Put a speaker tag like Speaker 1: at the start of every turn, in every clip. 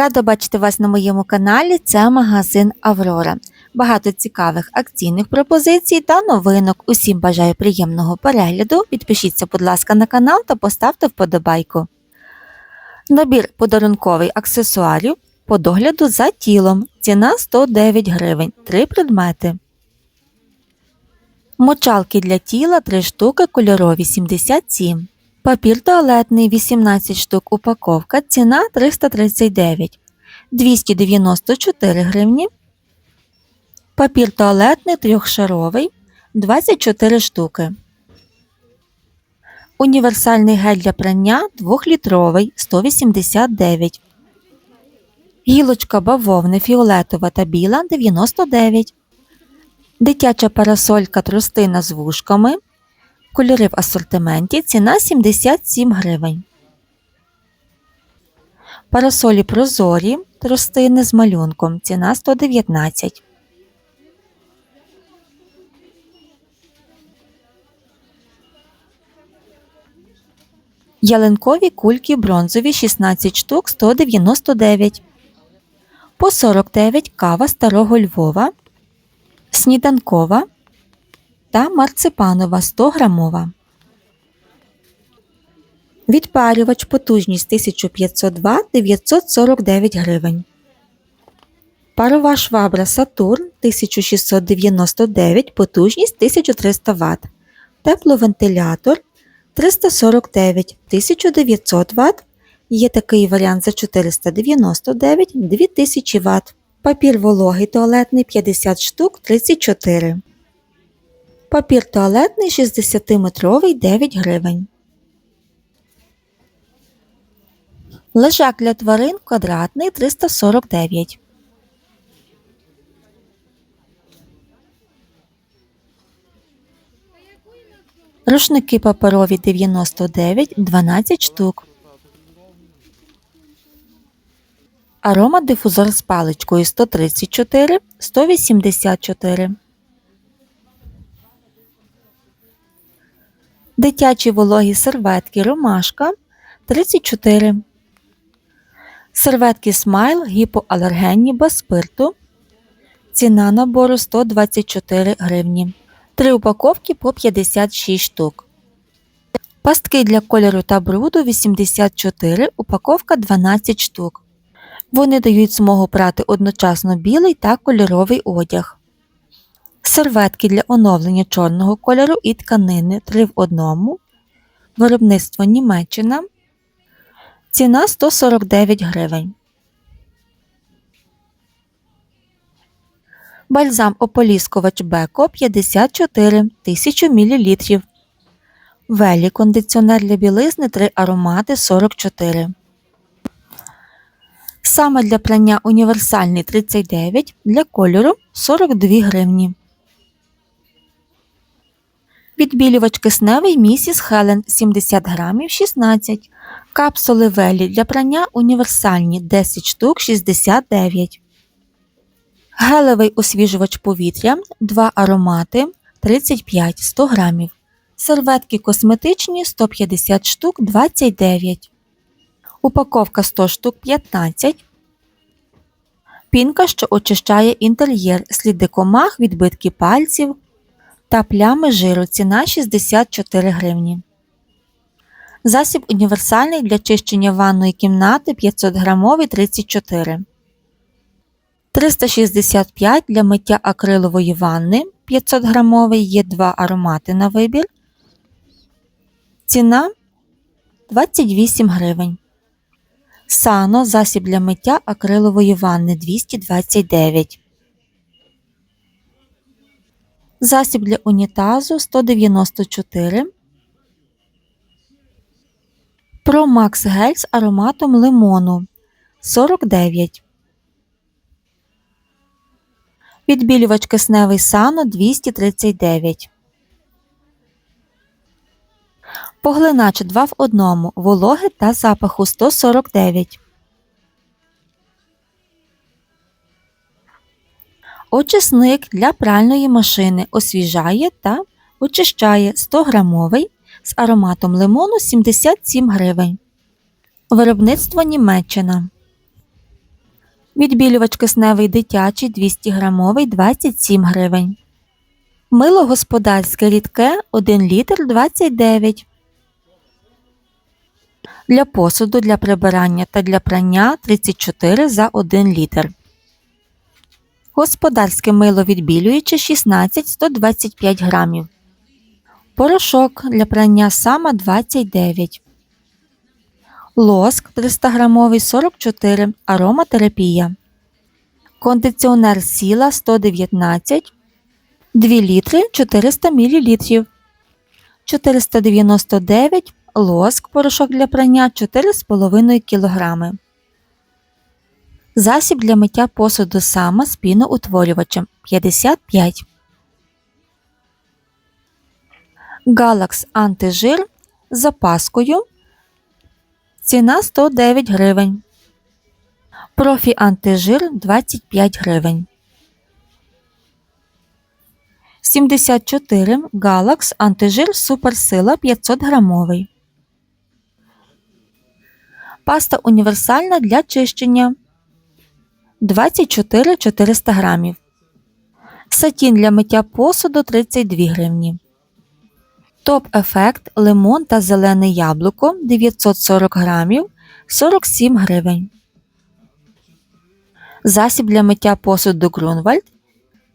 Speaker 1: Рада бачити вас на моєму каналі. Це магазин Аврора. Багато цікавих акційних пропозицій та новинок. Усім бажаю приємного перегляду. Підпишіться, будь ласка, на канал та поставте вподобайку. Набір подарунковий аксесуарів по догляду за тілом. Ціна 109 гривень. Три предмети. Мочалки для тіла 3 штуки кольорові 77. Папір туалетний 18 штук упаковка. Ціна 339. 294 гривні. Папір туалетний трьохшаровий 24 штуки. Універсальний гель для прання 2-літровий 189. Гілочка бавовни фіолетова та біла 99. Дитяча парасолька тростина з вушками. Кольори в асортименті. Ціна 77 гривень. Парасолі прозорі тростини з малюнком. Ціна 119. Ялинкові кульки бронзові 16 штук 199. По 49 кава старого Львова. Сніданкова та марципанова 100 грамова. Відпарювач потужність 1500 Вт 949 гривень. Парова швабра Сатурн 1699 потужність 1300 Вт. Тепловентилятор 349 1900 Вт. Є такий варіант за 499 2000 Вт. Папір вологий туалетний 50 штук 34. Папір туалетний 60-метровий 9 гривень. Лежак для тварин квадратний 349. Рушники паперові 99 12 штук. Арома дифузор з паличкою 134 184. Дитячі вологі серветки Ромашка 34. Серветки Смайл гіпоалергенні без спирту. Ціна набору 124 гривні. Три упаковки по 56 штук. Пастки для кольору та бруду 84, упаковка 12 штук. Вони дають змогу прати одночасно білий та кольоровий одяг. Серветки для оновлення чорного кольору і тканини 3 в 1. Виробництво Німеччина. Ціна 149 гривень. Бальзам ополіскувач Беко 54 1000 мл. Велі кондиціонер для білизни 3 аромати 44. Саме для прання універсальний 39 для кольору 42 гривні. Відбілювач кисневий місіс Хелен 70 грамів 16. Капсули велі для прання універсальні 10 штук 69. Гелевий освіжувач повітря 2 аромати 35 100 грамів. Серветки косметичні 150 штук 29. Упаковка 100 штук 15. Пінка, що очищає інтер'єр, сліди комах, відбитки пальців та плями жиру. Ціна 64 гривні. Засіб універсальний для чищення ванної кімнати 500 грамовий 34. 365 для миття акрилової ванни 500 грамовий є два аромати на вибір. Ціна 28 гривень. Сано засіб для миття акрилової ванни 229. Засіб для унітазу 194. Pro Max Gel з ароматом лимону 49. Відбілювач кисневий сано 239. Поглинач 2 в 1. Вологи та запаху 149. Очисник для пральної машини освіжає та очищає 100 грамовий з ароматом лимону 77 гривень. Виробництво Німеччина. Відбілювач кисневий дитячий 200 грамовий 27 гривень. Мило господарське рідке 1 літр 29. Для посуду, для прибирання та для прання 34 за 1 літр. Господарське мило відбілююче 16 125 грамів. Порошок для прання сама 29. Лоск 300 грамовий 44. Ароматерапія. Кондиціонер сіла 119. 2 літри 400 мл. 499 лоск порошок для прання 4,5 кг. Засіб для миття посуду сама з піноутворювачем 55. Галакс антижир з запаскою. Ціна 109 гривень. Профі антижир 25 гривень. 74 Галакс антижир суперсила 500 грамовий. Паста універсальна для чищення 24 400 грамів. Сатін для миття посуду 32 гривні. Топ ефект лимон та зелене яблуко 940 грамів 47 гривень. Засіб для миття посуду Грунвальд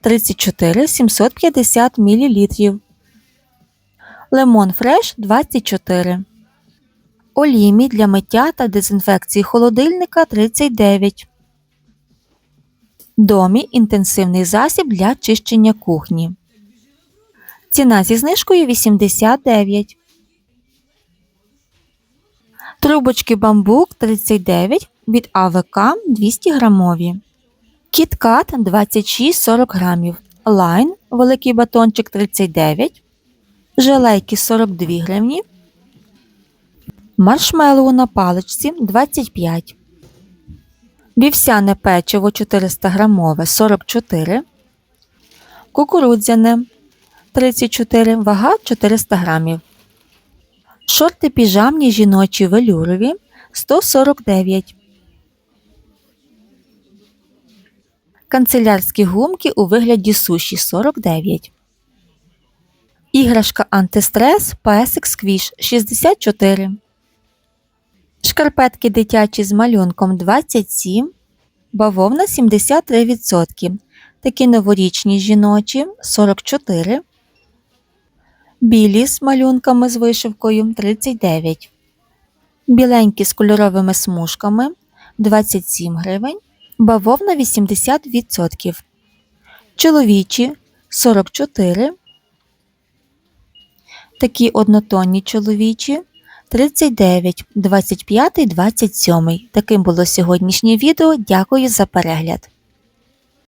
Speaker 1: 34 750 мл. Лимон фреш 24. Олімі для миття та дезінфекції холодильника 39. Домі інтенсивний засіб для чищення кухні. Ціна зі знижкою 89. Трубочки бамбук 39 від АВК 200 грамові. Кіткат 26-40 грамів. Лайн великий батончик 39. Желейки 42 гривні. Маршмеллоу на паличці 25. Вівсяне печиво 400 грамове 44. Кукурудзяне 34, вага 400 грамів. Шорти піжамні жіночі велюрові 149. Канцелярські гумки у вигляді суші 49. Іграшка антистрес песик сквіш 64. Шкарпетки дитячі з малюнком 27. Бавовна 73%. Такі новорічні жіночі 44. Білі з малюнками з вишивкою 39. Біленькі з кольоровими смужками 27 гривень. Бавовна 80%. Чоловічі 44. Такі однотонні чоловічі 39, 25, 27. Таким було сьогоднішнє відео. Дякую за перегляд.